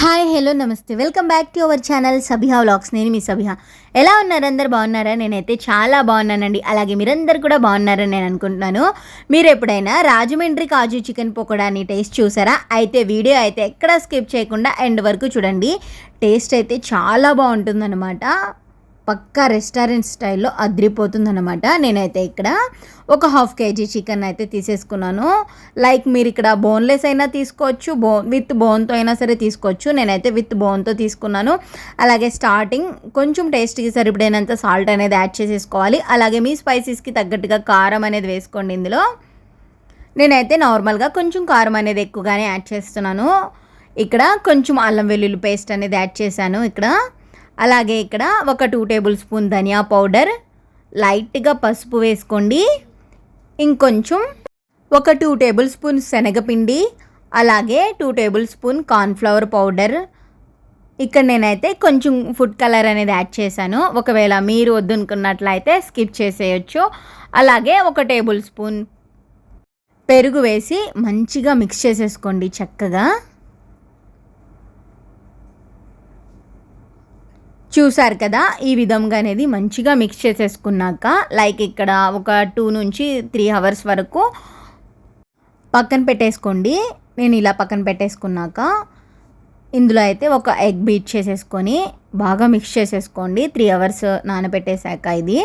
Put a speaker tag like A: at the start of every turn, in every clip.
A: Hi hello namaste. Welcome back to our channel Sabiha vlogs. నేను మీ సభిహా ఎలా ఉన్నారు? అందరు బాగున్నారా? నేనైతే చాలా బాగున్నానండి. అలాగే మీరందరు కూడా బాగున్నారని నేను అనుకుంటున్నాను. మీరు ఎప్పుడైనా రాజమండ్రి కాజు చికెన్ పకోడాని టేస్ట్ చూసారా? అయితే వీడియో అయితే ఎక్కడ స్కిప్ చేయకుండా ఎండ్ వరకు చూడండి. టేస్ట్ అయితే చాలా బాగుంటుందన్నమాట. పక్కా రెస్టారెంట్ స్టైల్లో అదిరిపోతుందన్నమాట. నేనైతే ఇక్కడ ఒక హాఫ్ కేజీ చికెన్ అయితే తీసేసుకున్నాను. లైక్ మీరు ఇక్కడ బోన్లెస్ అయినా తీసుకోవచ్చు బో విత్ బోన్తో అయినా సరే తీసుకోవచ్చు. నేనైతే విత్ బోన్తో తీసుకున్నాను. అలాగే స్టార్టింగ్ కొంచెం టేస్ట్కి సరిపడినంత సాల్ట్ అనేది యాడ్ చేసేసుకోవాలి. అలాగే మీ స్పైసెస్కి తగ్గట్టుగా కారం అనేది వేసుకోండి ఇందులో. నేనైతే నార్మల్గా కొంచెం కారం అనేది ఎక్కువగానే యాడ్ చేస్తున్నాను. ఇక్కడ కొంచెం అల్లం వెల్లుల్లి పేస్ట్ అనేది యాడ్ చేశాను ఇక్కడ. అలాగే ఇక్కడ ఒక టూ టేబుల్ స్పూన్ ధనియా పౌడర్ లైట్గా పసుపు వేసుకోండి. ఇంకొంచెం ఒక టూ టేబుల్ స్పూన్ శనగపిండి అలాగే two table spoon cornflour powder ఇక్కడ నేనైతే కొంచెం ఫుడ్ కలర్ అనేది యాడ్ చేశాను. ఒకవేళ మీరు వద్దనుకున్నట్లయితే స్కిప్ చేసేయచ్చు. అలాగే ఒక టేబుల్ స్పూన్ పెరుగు వేసి మంచిగా మిక్స్ చేసేసుకోండి చక్కగా. చూసారు కదా ఈ విధంగా అనేది మంచిగా మిక్స్ చేసేసుకున్నాక లైక్ ఇక్కడ ఒక టూ నుంచి త్రీ అవర్స్ వరకు పక్కన పెట్టేసుకోండి. నేను ఇలా పక్కన పెట్టేసుకున్నాక ఇందులో అయితే ఒక ఎగ్ బీట్ చేసేసుకొని బాగా మిక్స్ చేసేసుకోండి. త్రీ అవర్స్ నానబెట్టేశాక ఇది.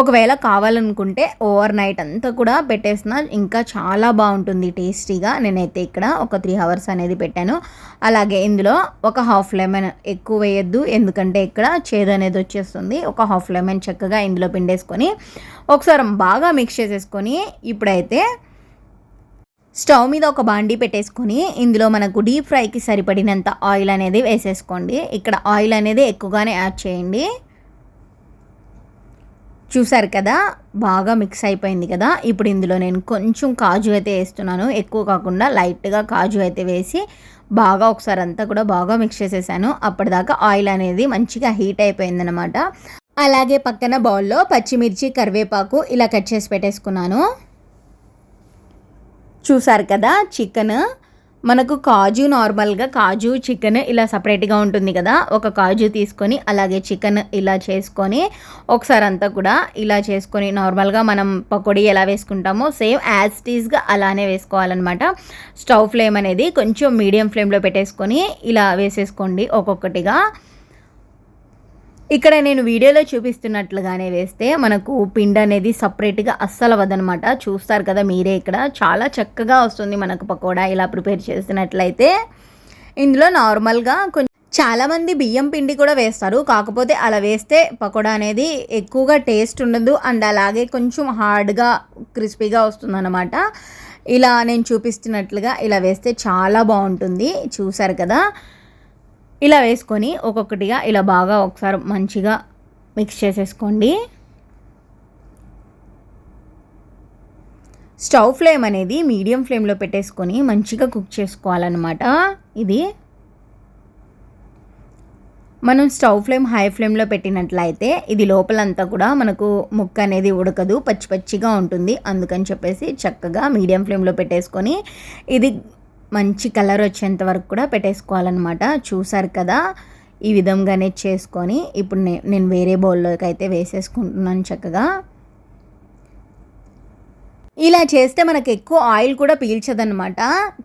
A: ఒకవేళ కావాలనుకుంటే ఓవర్ నైట్ అంతా కూడా పెట్టేసిన ఇంకా చాలా బాగుంటుంది టేస్టీగా. నేనైతే ఇక్కడ ఒక త్రీ అవర్స్ అనేది పెట్టాను. అలాగే ఇందులో ఒక హాఫ్ లెమన్ ఎక్కువ వేయద్దు. ఎందుకంటే ఇక్కడ చేదు అనేది వచ్చేస్తుంది. ఒక హాఫ్ లెమన్ చక్కగా ఇందులో పిండేసుకొని ఒకసారి బాగా మిక్స్ చేసేసుకొని ఇప్పుడైతే స్టవ్ మీద ఒక బాండీ పెట్టేసుకొని ఇందులో మనకు డీప్ ఫ్రైకి సరిపడినంత ఆయిల్ అనేది వేసేసుకోండి. ఇక్కడ ఆయిల్ అనేది ఎక్కువగానే యాడ్ చేయండి. చూసారు కదా బాగా మిక్స్ అయిపోయింది కదా. ఇప్పుడు ఇందులో నేను కొంచెం కాజు అయితే వేస్తున్నాను. ఎక్కువ కాకుండా లైట్గా కాజు అయితే వేసి బాగా ఒకసారి అంతా కూడా బాగా మిక్స్ చేసేసాను. అప్పటిదాకా ఆయిల్ అనేది మంచిగా హీట్ అయిపోయిందనమాట అలాగే పక్కన బౌల్లో పచ్చిమిర్చి కరివేపాకు ఇలా కట్ చేసి పెట్టేసుకున్నాను. చూసారు కదా చికెన్ మనకు కాజు నార్మల్గా కాజు చికెన్ ఇలా సపరేట్గా ఉంటుంది కదా. ఒక కాజు తీసుకొని అలాగే చికెన్ ఇలా చేసుకొని ఒకసారి అంతా కూడా ఇలా చేసుకొని నార్మల్గా మనం పకోడీ ఎలా వేసుకుంటామో సేమ్ యాజ్ టీజ్గా అలానే వేసుకోవాలన్నమాట. స్టవ్ ఫ్లేమ్ అనేది కొంచెం మీడియం ఫ్లేమ్లో పెట్టేసుకొని ఇలా వేసేసుకోండి ఒక్కొక్కటిగా. ఇక్కడ నేను వీడియోలో చూపిస్తున్నట్లుగానే వేస్తే మనకు పిండి అనేది సపరేట్గా అస్సలు అవ్వదనమాట చూస్తారు కదా మీరే ఇక్కడ. చాలా చక్కగా వస్తుంది మనకు పకోడా ఇలా ప్రిపేర్ చేసినట్లయితే ఇందులో నార్మల్గా కొంచెం చాలామంది బియ్యం పిండి కూడా వేస్తారు. కాకపోతే అలా వేస్తే పకోడా అనేది ఎక్కువగా టేస్ట్ ఉండదు. అండ్ అలాగే కొంచెం హార్డ్గా క్రిస్పీగా వస్తుందన్నమాట. ఇలా నేను చూపిస్తున్నట్లుగా ఇలా వేస్తే చాలా బాగుంటుంది. చూసారు కదా? ఇలా వేసుకొని ఒక్కొక్కటిగా ఇలా బాగా ఒకసారి మంచిగా మిక్స్ చేసేసుకోండి. స్టవ్ ఫ్లేమ్ అనేది మీడియం ఫ్లేమ్లో పెట్టేసుకొని మంచిగా కుక్ చేసుకోవాలన్నమాట. ఇది మనం స్టవ్ ఫ్లేమ్ హై ఫ్లేమ్లో పెట్టినట్లయితే ఇది లోపలంతా కూడా మనకు ముక్క అనేది ఉడకదు పచ్చి పచ్చిగా ఉంటుంది. అందుకని చెప్పేసి చక్కగా మీడియం ఫ్లేమ్లో పెట్టేసుకొని ఇది మంచి కలర్ వచ్చేంత వరకు కూడా పెట్టేసుకోవాలన్నమాట. చూసారు కదా ఈ విధంగానే చేసుకొని ఇప్పుడు నేను వేరే బౌల్లోకి అయితే వేసేసుకుంటున్నాను చక్కగా. ఇలా చేస్తే మనకు ఎక్కువ ఆయిల్ కూడా పీల్చదనమాట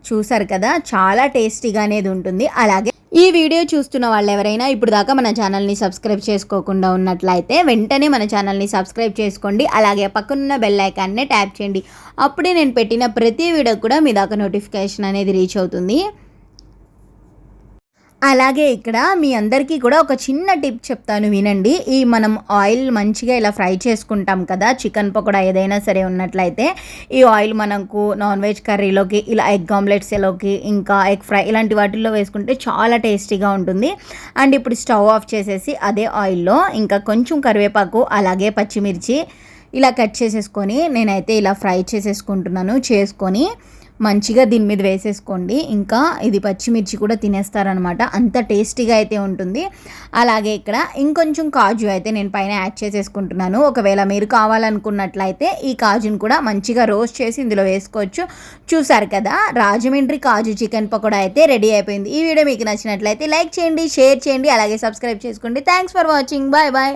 A: చూసారు కదా చాలా టేస్టీగా అనేది ఉంటుంది. అలాగే ఈ వీడియో చూస్తున్న వాళ్ళు ఎవరైనా ఇప్పుడు దాకా మన ఛానల్ని సబ్స్క్రైబ్ చేసుకోకుండా ఉన్నట్లయితే వెంటనే మన ఛానల్ని సబ్స్క్రైబ్ చేసుకోండి. అలాగే పక్కనున్న బెల్ ఐకాన్ని ట్యాప్ చేయండి. అప్పుడే నేను పెట్టిన ప్రతి వీడియో కూడా మీ దాకా నోటిఫికేషన్ అనేది రీచ్ అవుతుంది. అలాగే ఇక్కడ మీ అందరికీ కూడా ఒక చిన్న టిప్ చెప్తాను వినండి. ఈ మనం ఆయిల్ మంచిగా ఇలా ఫ్రై చేసుకుంటాం కదా చికెన్ పకోడా ఏదైనా సరే ఉన్నట్లయితే ఈ ఆయిల్ మనకు నాన్ వెజ్ కర్రీలోకి ఇలా ఎగ్ ఆమ్లెట్స్లోకి ఇంకా ఎగ్ ఫ్రై ఇలాంటి వాటిల్లో వేసుకుంటే చాలా టేస్టీగా ఉంటుంది. అండ్ ఇప్పుడు స్టవ్ ఆఫ్ చేసేసి అదే ఆయిల్లో ఇంకా కొంచెం కరివేపాకు అలాగే పచ్చిమిర్చి ఇలా కట్ చేసేసుకొని నేనైతే ఇలా ఫ్రై చేసేసుకుంటున్నాను చేసుకొని మంచిగా దీని మీద వేసేసుకోండి. ఇంకా ఇది పచ్చిమిర్చి కూడా తినేస్తారనమాట అంత టేస్టీగా అయితే ఉంటుంది. అలాగే ఇక్కడ ఇంకొంచెం కాజు అయితే నేను పైన యాడ్ చేసేసుకుంటున్నాను. ఒకవేళ మీరు కావాలనుకున్నట్లయితే ఈ కాజుని కూడా మంచిగా రోస్ట్ చేసి ఇందులో వేసుకోవచ్చు. చూసారు కదా రాజమండ్రి కాజు చికెన్ పకోడా అయితే రెడీ అయిపోయింది. ఈ వీడియో మీకు నచ్చినట్లయితే లైక్ చేయండి షేర్ చేయండి అలాగే సబ్స్క్రైబ్ చేసుకోండి. Thanks for watching. Bye bye.